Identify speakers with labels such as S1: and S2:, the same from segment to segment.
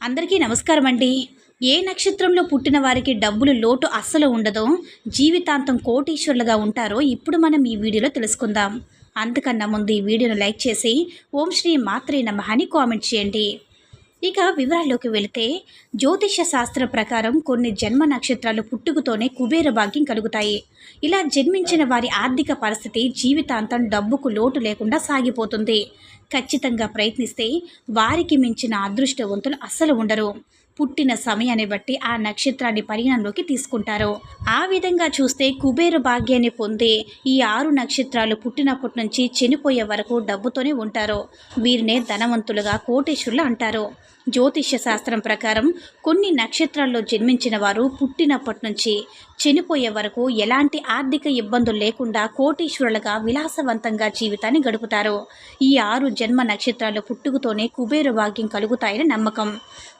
S1: అందరికీ నమస్కారం అండి. ఏ నక్షత్రంలో పుట్టిన వారికి డబ్బులు లోటు అస్సలు ఉండదో జీవితాంతం కోటీశ్వరులుగా ఉంటారో ఇప్పుడు మనం ఈ వీడియోలో తెలుసుకుందాం. అంతకన్నా ముందు ఈ వీడియోను లైక్ చేసి ఓం శ్రీ మాత్రే నమః అని కామెంట్ చేయండి. ఇక వివరాల్లోకి వెళితే జ్యోతిష శాస్త్ర ప్రకారం కొన్ని జన్మ నక్షత్రాలు పుట్టుకతోనే కుబేర భాగ్యం కలుగుతాయి. ఇలా జన్మించిన వారి ఆర్థిక పరిస్థితి జీవితాంతం డబ్బుకు లోటు లేకుండా సాగిపోతుంది. ఖచ్చితంగా ప్రయత్నిస్తే వారికి మించిన అదృష్టవంతులు అస్సలు ఉండరు. పుట్టిన సమయాన్ని బట్టి ఆ నక్షత్రాన్ని పరిగణలోకి తీసుకుంటారు. ఆ విధంగా చూస్తే కుబేర భాగ్యాన్ని పొందే ఈ ఆరు నక్షత్రాలు పుట్టినప్పటి నుంచి చనిపోయే వరకు డబ్బుతోనే ఉంటారు. వీరినే ధనవంతులుగా కోటేశ్వరులు అంటారు. జ్యోతిష్య శాస్త్రం ప్రకారం కొన్ని నక్షత్రాల్లో జన్మించిన వారు పుట్టినప్పటి నుంచి చనిపోయే వరకు ఎలాంటి ఆర్థిక ఇబ్బందులు లేకుండా కోటీశ్వరులుగా విలాసవంతంగా జీవితాన్ని గడుపుతారు. ఈ ఆరు జన్మ నక్షత్రాలు పుట్టుకతోనే కుబేర భాగ్యం కలుగుతాయని నమ్మకం.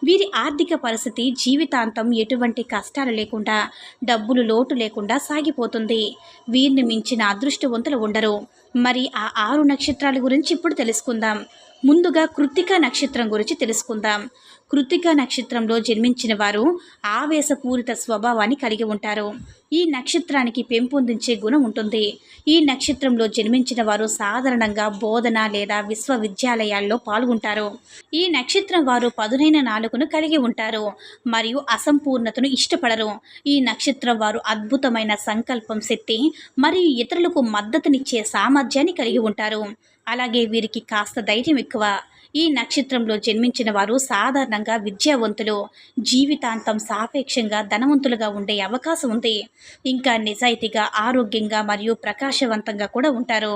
S1: వీరి ఆర్థిక పరిస్థితి జీవితాంతం ఎటువంటి కష్టాలు లేకుండా డబ్బులు లోటు లేకుండా సాగిపోతుంది. వీరిని మించిన అదృష్టవంతులు ఉండరు. మరి ఆ ఆరు నక్షత్రాల గురించి ఇప్పుడు తెలుసుకుందాం. ముందుగా కృత్తిక నక్షత్రం గురించి తెలుసుకుందాం. కృతిక నక్షత్రంలో జన్మించిన వారు ఆవేశపూరిత స్వభావాన్ని కలిగి ఉంటారు. ఈ నక్షత్రానికి పెంపొందించే గుణం ఉంటుంది. ఈ నక్షత్రంలో జన్మించిన వారు సాధారణంగా బోధన లేదా విశ్వవిద్యాలయాల్లో పాల్గొంటారు. ఈ నక్షత్రం వారు పదునైన నాలుకను కలిగి ఉంటారు మరియు అసంపూర్ణతను ఇష్టపడరు. ఈ నక్షత్రం వారు అద్భుతమైన సంకల్పం శక్తి మరియు ఇతరులకు మద్దతునిచ్చే సామర్థ్యాన్ని కలిగి ఉంటారు. అలాగే వీరికి కాస్త ధైర్యం ఎక్కువ. ఈ నక్షత్రంలో జన్మించిన వారు సాధారణంగా విద్యావంతులు జీవితాంతం సాపేక్షంగా ధనవంతులుగా ఉండే అవకాశం ఉంది. ఇంకా నిజాయితీగా ఆరోగ్యంగా మరియు ప్రకాశవంతంగా కూడా ఉంటారు.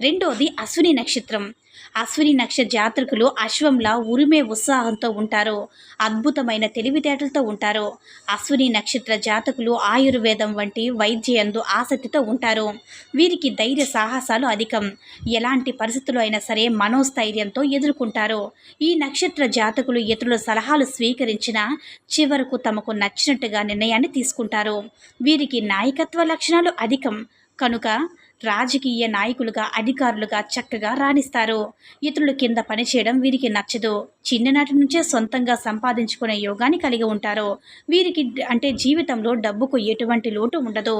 S1: రెండోది అశ్విని నక్షత్రం. అశ్విని నక్ష జాతకులు అశ్వంలా ఉరిమే ఉత్సాహంతో ఉంటారు. అద్భుతమైన తెలివితేటలతో ఉంటారు. అశ్విని నక్షత్ర జాతకులు ఆయుర్వేదం వంటి వైద్యందు ఆసక్తితో ఉంటారు. వీరికి ధైర్య సాహసాలు అధికం. ఎలాంటి పరిస్థితులు అయినా సరే మనోస్థైర్యంతో ఎదుర్కొంటారు. ఈ నక్షత్ర జాతకులు ఇతరుల సలహాలు స్వీకరించిన చివరకు తమకు నచ్చినట్టుగా నిర్ణయాన్ని తీసుకుంటారు. వీరికి నాయకత్వ లక్షణాలు అధికం. కనుక రాజకీయ నాయకులుగా అధికారులుగా చక్కగా రాణిస్తారు. ఇతరుల కింద పనిచేయడం వీరికి నచ్చదు. చిన్ననాటి నుంచే సొంతంగా సంపాదించుకునే యోగాన్ని కలిగి ఉంటారు. వీరికి అంటే జీవితంలో డబ్బుకు ఎటువంటి లోటు ఉండదు.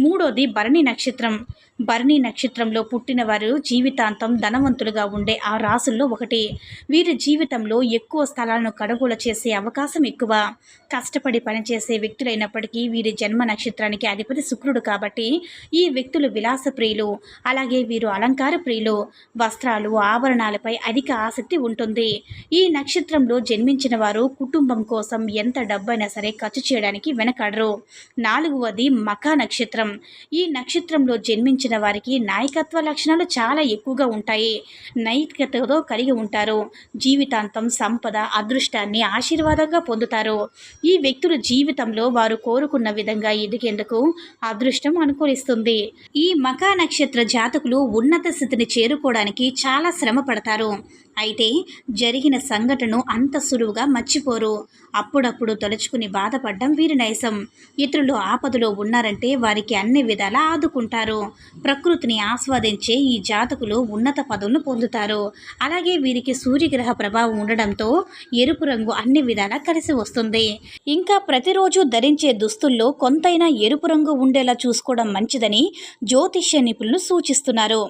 S1: మూడోది భరణి నక్షత్రం. భరణి నక్షత్రంలో పుట్టిన వారు జీవితాంతం ధనవంతులుగా ఉండే ఆ రాసుల్లో ఒకటి. వీరి జీవితంలో ఎక్కువ స్థలాలను కడగూల చేసే అవకాశం ఎక్కువ. కష్టపడి పనిచేసే వ్యక్తులైనప్పటికీ వీరి జన్మ నక్షత్రానికి అధిపతి శుక్రుడు కాబట్టి ఈ వ్యక్తులు విలాస ప్రియులు. అలాగే వీరు అలంకార ప్రియులు. వస్త్రాలు ఆభరణాలపై అధిక ఆసక్తి ఉంటుంది. ఈ నక్షత్రంలో జన్మించిన వారు కుటుంబం కోసం ఎంత డబ్బైనా సరే ఖర్చు చేయడానికి వెనకడరు. నాలుగవది మఖ నక్షత్రం. ఈ నక్షత్రంలో జన్మించిన వారికి నాయకత్వ లక్షణాలు చాలా ఎక్కువగా ఉంటాయి. నైతికతతో కలిగి ఉంటారు. జీవితాంతం సంపద అదృష్టాన్ని ఆశీర్వాదంగా పొందుతారు. ఈ వ్యక్తులు జీవితంలో వారు కోరుకున్న విధంగా ఎదిగేందుకు అదృష్టం అనుకూలిస్తుంది. ఈ మకా నక్షత్ర జాతకులు ఉన్నత స్థితిని చేరుకోవడానికి చాలా శ్రమ పడతారు. అయితే జరిగిన సంఘటనను అంత సులువుగా మర్చిపోరు. అప్పుడప్పుడు తలుచుకుని బాధపడడం వీరి నైసం ఇతరులు ఆపదలో ఉన్నారంటే వారికి అన్ని విధాలా ఆదుకుంటారు. ప్రకృతిని ఆస్వాదించే ఈ జాతకులు ఉన్నత పదవులను పొందుతారు. అలాగే వీరికి సూర్యగ్రహ ప్రభావం ఉండడంతో ఎరుపు రంగు అన్ని విధాలా కలిసి వస్తుంది. ఇంకా ప్రతిరోజు ధరించే దుస్తుల్లో కొంతైనా ఎరుపు రంగు ఉండేలా చూసుకోవడం మంచిదని జ్యోతిష్య నిపుణులు సూచిస్తున్నారు.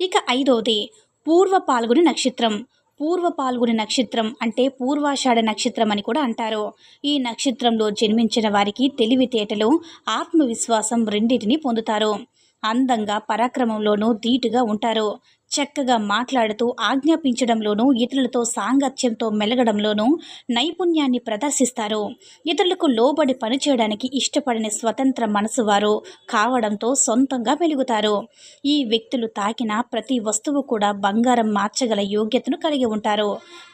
S1: ఇక ఐదవది పూర్వ పాల్గొని నక్షత్రం. పూర్వ పాల్గొని నక్షత్రం అంటే పూర్వాషాఢ నక్షత్రం అని కూడా అంటారు. ఈ నక్షత్రంలో జన్మించిన వారికి తెలివితేటలు ఆత్మవిశ్వాసం రెండింటిని పొందుతారు. అందంగా పరాక్రమంలోనూ ధీటుగా ఉంటారు. చక్కగా మాట్లాడుతూ ఆజ్ఞాపించడంలోనూ ఇతరులతో సాంగత్యంతో మెలగడంలోనూ నైపుణ్యాన్ని ప్రదర్శిస్తారు. ఇతరులకు లోబడి పనిచేయడానికి ఇష్టపడని స్వతంత్ర మనసు వారు కావడంతో సొంతంగా మెలుగుతారు. ఈ వ్యక్తులు తాకిన ప్రతి వస్తువు కూడా బంగారం మార్చగల యోగ్యతను కలిగి ఉంటారు.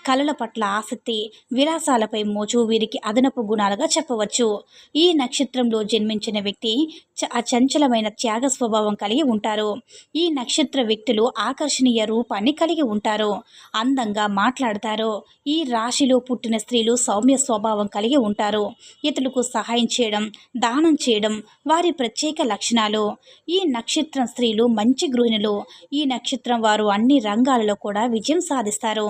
S1: కళల పట్ల ఆసక్తి విలాసాలపై మోజు వీరికి అదనపు గుణాలుగా చెప్పవచ్చు. ఈ నక్షత్రంలో జన్మించిన వ్యక్తి చ అచంచలమైన త్యాగ స్వభావం కలిగి ఉంటారు. ఈ నక్షత్ర వ్యక్తులు ఆకర్షణీయ రూపాన్ని కలిగి ఉంటారు. అందంగా మాట్లాడతారు. ఈ రాశిలో పుట్టిన స్త్రీలు సౌమ్య స్వభావం కలిగి ఉంటారు. ఇతరులకు సహాయం చేయడం దానం చేయడం వారి ప్రత్యేక లక్షణాలు. ఈ నక్షత్రం స్త్రీలు మంచి గృహిణులు. ఈ నక్షత్రం వారు అన్ని రంగాలలో కూడా విజయం సాధిస్తారు.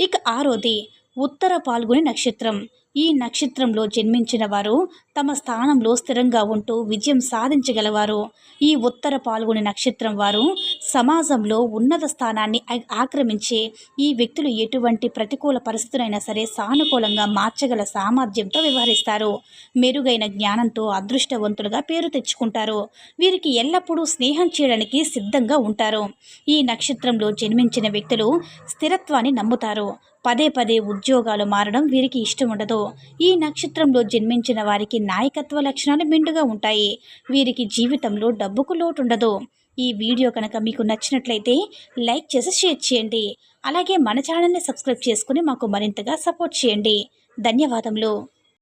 S1: ఇక ఆరోది ఉత్తర పాల్గొని నక్షత్రం. ఈ నక్షత్రంలో జన్మించిన వారు తమ స్థానంలో స్థిరంగా ఉంటూ విజయం సాధించగలవారు. ఈ ఉత్తర పాల్గొని నక్షత్రం వారు సమాజంలో ఉన్నత స్థానాన్ని ఆక్రమించి ఆక్రమించే ఈ వ్యక్తులు ఎటువంటి ప్రతికూల పరిస్థితులైనా సరే సానుకూలంగా మార్చగల సామర్థ్యంతో వ్యవహరిస్తారు. మెరుగైన జ్ఞానంతో అదృష్టవంతులుగా పేరు తెచ్చుకుంటారు. వీరికి ఎల్లప్పుడూ స్నేహం చేయడానికి సిద్ధంగా ఉంటారు. ఈ నక్షత్రంలో జన్మించిన వ్యక్తులు స్థిరత్వాన్ని నమ్ముతారు. పదే పదే ఉద్యోగాలు మారడం వీరికి ఇష్టం ఉండదు ఈ నక్షత్రంలో జన్మించిన వారికి నాయకత్వ లక్షణాలు మెండుగా ఉంటాయి. వీరికి జీవితంలో డబ్బుకు లోటు ఉండదు ఈ వీడియో కనుక మీకు నచ్చినట్లయితే లైక్ చేసి షేర్ చేయండి. అలాగే మన ఛానల్ని సబ్స్క్రైబ్ చేసుకుని మాకు మరింతగా సపోర్ట్ చేయండి. ధన్యవాదములు.